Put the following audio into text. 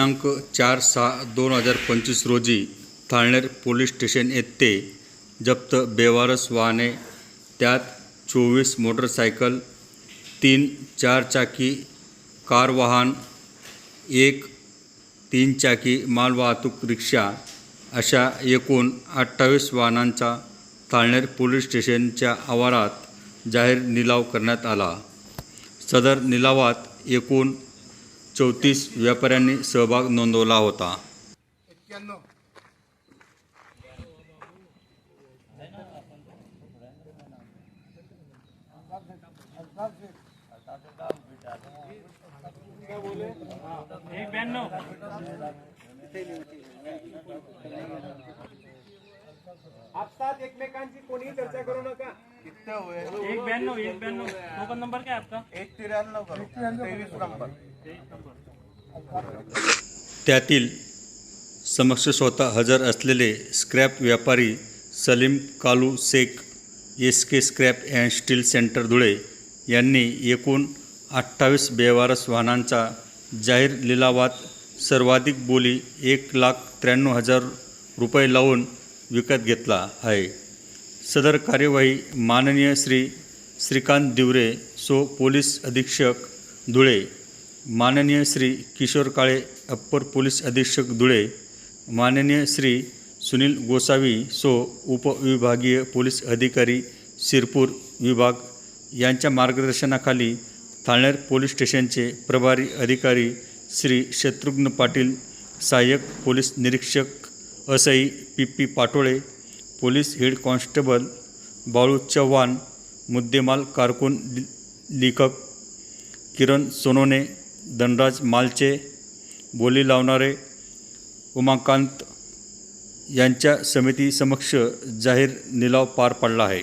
दिनांक चार सहा दोन हजार पंचवीस रोजी थाळनेर पोलीस स्टेशन येथे जप्त बेवारस वाहने त्यात चोवीस मोटरसायकल तीन चारचाकी कार वाहन एक तीन चाकी मालवाहतूक रिक्षा अशा एकूण अठ्ठावीस वाहनांचा थाळनेर पोलीस स्टेशनच्या आवारात जाहीर निलाव करण्यात आला. सदर निलावात एकूण चौतीस व्यापाऱ्यांनी सहभाग नोंदवला होता. आपसात एकमेकांची चर्चा करू नका. कितने हुए एक ब्याण्णव एक ब्याण्णव. टोकन नंबर क्या है आपका? एक तिरानवे करो. तेईस नंबर. त्यातील समक्ष स्वतः हजर असलेले स्क्रॅप व्यापारी Salim Kalu Shaikh S K scrap and steel centre Dhule यांनी एकूण अठ्ठावीस बेवारस वाहनांचा जाहीर लिलावात सर्वाधिक बोली एक लाख त्र्याण्णव हजार रुपये लावून विकत घेतला आहे. सदर कार्यवाही माननीय श्री श्रीकांत दिवरे सो पोलीस अधीक्षक धुळे माननीय श्री किशोर काळे अप्पर पोलीस अधीक्षक धुळे माननीय श्री सुनील गोसावी सो उपविभागीय पोलीस अधिकारी शिरपूर विभाग यांच्या मार्गदर्शनाखाली थाळनेर पोलीस स्टेशनचे प्रभारी अधिकारी श्री शत्रुघ्न पाटील सहाय्यक पोलीस निरीक्षक असई P P Patole police head constable Balu Chavan मुद्देमाल कारकून लेखक किरण सोनोने धनराज मालचे बोली लावणारे उमाकांत यांच्या समितीसमक्ष जाहीर निलाव पार पडला आहे.